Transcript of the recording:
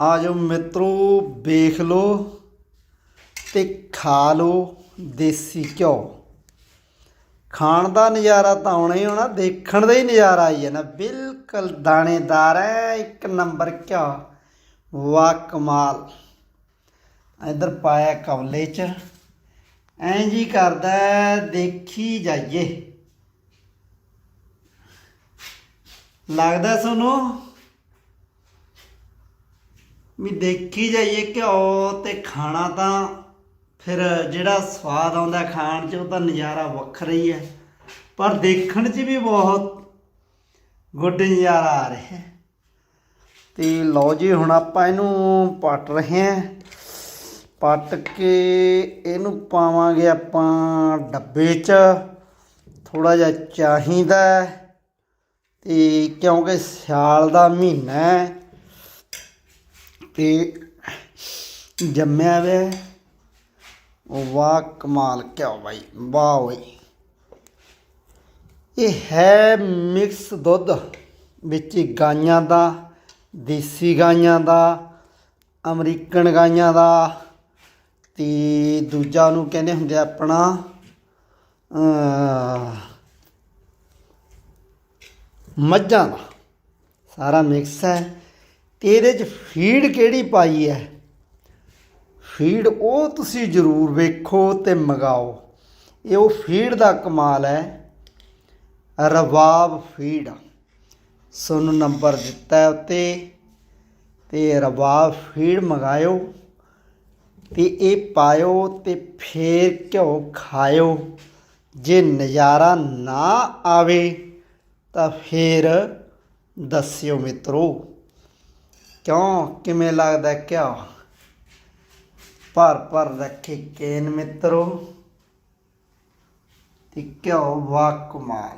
ਆ ਜਾਓ ਮਿੱਤਰੋ, ਵੇਖ ਲਓ ਤੇ ਖਾ ਲਓ ਦੇਸੀ ਘਿਓ। ਖਾਣ ਦਾ ਨਜ਼ਾਰਾ ਤਾਂ ਆਉਣਾ ਹੀ ਹੋਣਾ ਦੇਖਣ ਦਾ ਹੀ ਨਜ਼ਾਰਾ ਆਈ ਹੈ ਨਾ ਬਿਲਕੁਲ ਦਾਣੇਦਾਰ ਹੈ ਇੱਕ ਨੰਬਰ ਘਿਓ। ਵਾਹ ਕਮਾਲ। ਇਧਰ ਪਾਇਆ ਕਵਲੇ ਚ। ਐਂ ਜੀ ਕਰਦਾ ਦੇਖੀ ਜਾਈਏ। ਲੱਗਦਾ ਤੁਹਾਨੂੰ ਵੀ ਦੇਖੀ ਜਾਈਏ ਘਿਓ ਤੇ ਖਾਣਾ ਤਾਂ ਫਿਰ ਜਿਹੜਾ ਸਵਾਦ ਆਉਂਦਾ ਖਾਣ 'ਚ ਉਹ ਤਾਂ ਨਜ਼ਾਰਾ ਵੱਖਰਾ ਹੀ ਹੈ। ਪਰ ਦੇਖਣ 'ਚ ਵੀ ਬਹੁਤ ਗੁੱਡ ਨਜ਼ਾਰਾ ਆ ਰਿਹਾ ਹੈ। ਤੇ ਲਓ ਜੀ, ਹੁਣ ਆਪਾਂ ਇਹਨੂੰ ਪੱਟ ਰਹੇ ਹਾਂ। ਪੱਟ ਕੇ ਇਹਨੂੰ ਪਾਵਾਂਗੇ ਆਪਾਂ ਡੱਬੇ 'ਚ। ਥੋੜਾ ਜਿਹਾ ਚਾਹੀਦਾ ਹੈ ਤੇ ਕਿਉਂਕਿ ਸਿਆਲ ਦਾ ਮਹੀਨਾ ਹੈ ਤੇ ਜੰਮਿਆ ਵੇ। ਉਹ ਵਾਹ ਕਮਾਲ ਕਿਉਂ ਬਾਈ, ਵਾਹ ਓਏ। ਇਹ ਹੈ ਮਿਕਸ ਦੁੱਧ ਵਿੱਚ ਗਾਈਆਂ ਦਾ, ਦੇਸੀ ਗਾਈਆਂ ਦਾ, ਅਮਰੀਕਨ ਗਾਈਆਂ ਦਾ ਤੇ ਦੂਜਾ ਨੂੰ ਕਹਿੰਦੇ ਹੁੰਦੇ ਆਪਣਾ ਮੱਝਾਂ ਦਾ। ਸਾਰਾ ਮਿਕਸ ਹੈ। ਤੇ ਇਹਦੇ ਚ ਫੀਡ ਕਿਹੜੀ ਪਾਈ ਹੈ? ਫੀਡ ਉਹ ਤੁਸੀਂ ਜ਼ਰੂਰ ਵੇਖੋ ਤੇ ਮੰਗਾਓ। ਇਹ ਉਹ ਫੀਡ ਦਾ ਕਮਾਲ ਹੈ। ਰਵਾਬ ਫੀਡ। ਤੁਹਾਨੂੰ ਨੰਬਰ ਦਿੱਤਾ ਉੱਤੇ। ਤੇ ਰਵਾਬ ਫੀਡ ਮੰਗਾਇਓ ਤੇ ਇਹ ਪਾਇਓ ਤੇ ਫੇਰ ਘਿਓ ਖਾਇਓ। ਜੇ ਨਜ਼ਾਰਾ ਨਾ ਆਵੇ ਤਾਂ ਫੇਰ ਦੱਸਿਓ ਮਿੱਤਰੋ। ਕਿਉਂ? ਕਿਵੇਂ ਲੱਗਦਾ ਘਿਓ ਭਰ ਭਰ ਰੱਖੇ ਕੇਨ ਮਿੱਤਰੋ ਤੇ ਘਿਓ ਵਾ ਕਮਾਲ